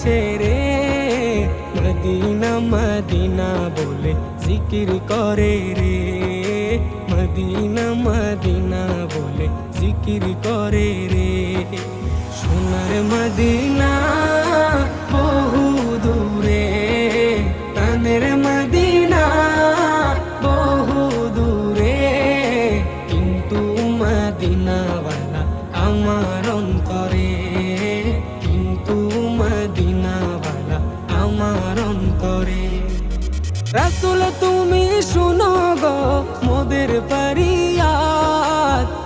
Medina ছেড়ে Medina Medina বলে জিকির করে রে। মদিনা মদিনা বলে জিকির করে রে। সোনার মদিনা বহু দূরে, প্রাণের মদিনা বহু দূরে। কিন্তু মদিনাওয়ালা আমার রাসুল, তুমি শুনো গো, মোদের পারিয়া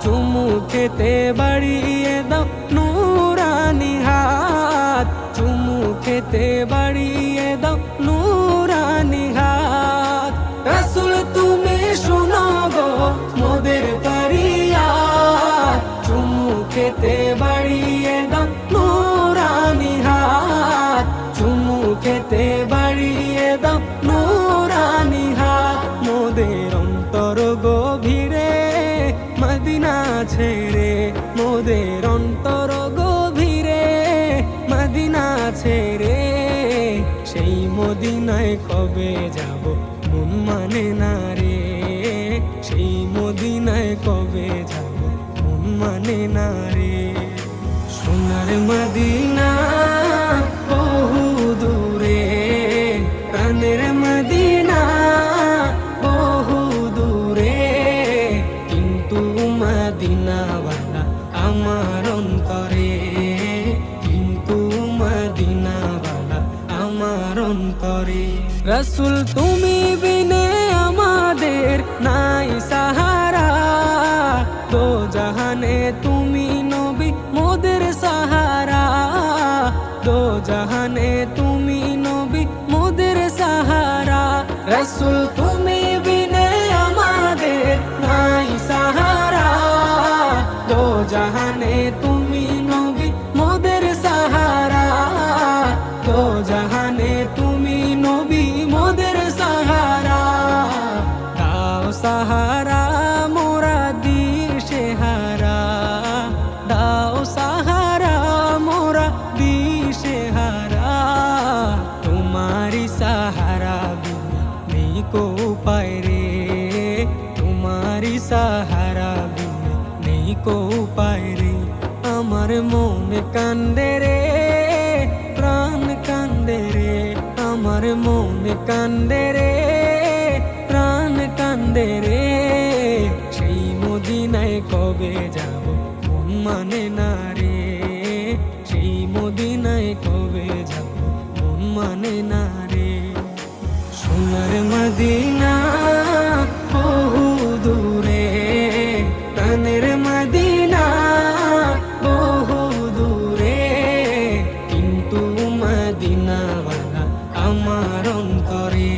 চুমু খেতে বাড়িয়ে দাও নুরানি হাত। চুমু খেতে বাড়িয়ে দাও নুরানি হাত। রাসুল, তুমি শুনো গো, মোদের পারিয়া চুমু খেতে বাড়িয়ে দাও নুরানি হাত। চুমু খেতে বাড়িয়ে দাও ছেড়ে, মোদের অন্তর গভীরে মদিনা ছেড়ে, সেই মদিনায় কবে যাব মন মানে না রে? সেই মদিনায় কবে যাব মন মানে না রে? সোনার মদিনা অন্তরে রসুল, তুমি বিনে আমাদের নাই সাহারা। তো জাহানে তুমি নবী, মোদের সাহারা। দো জাহানে তুমি নবী, মোদের সাহারা। রসুল, তুমি সাহারা, মোরা দিশে হারা। দাও সাহারা, মোরা দিশে হারা। তোমারি সাহারা নেই কো পায় রে। তোমারি সাহারা নেই কো পায় রে। আমার মন কান্দে রে, প্রাণ কান্দে রে। আমার মন কান্দে রে। কান্দে রে। সেই মদিনায় কবে যাব মন মানে না রে। সেই মদিনায় কবে যাব মন মানে না রে। সোনার মদিনা বহু দূরে তানের মদিনা বহু দূরে। কিন্তু মদিনাওয়ালা আমার অন্তরে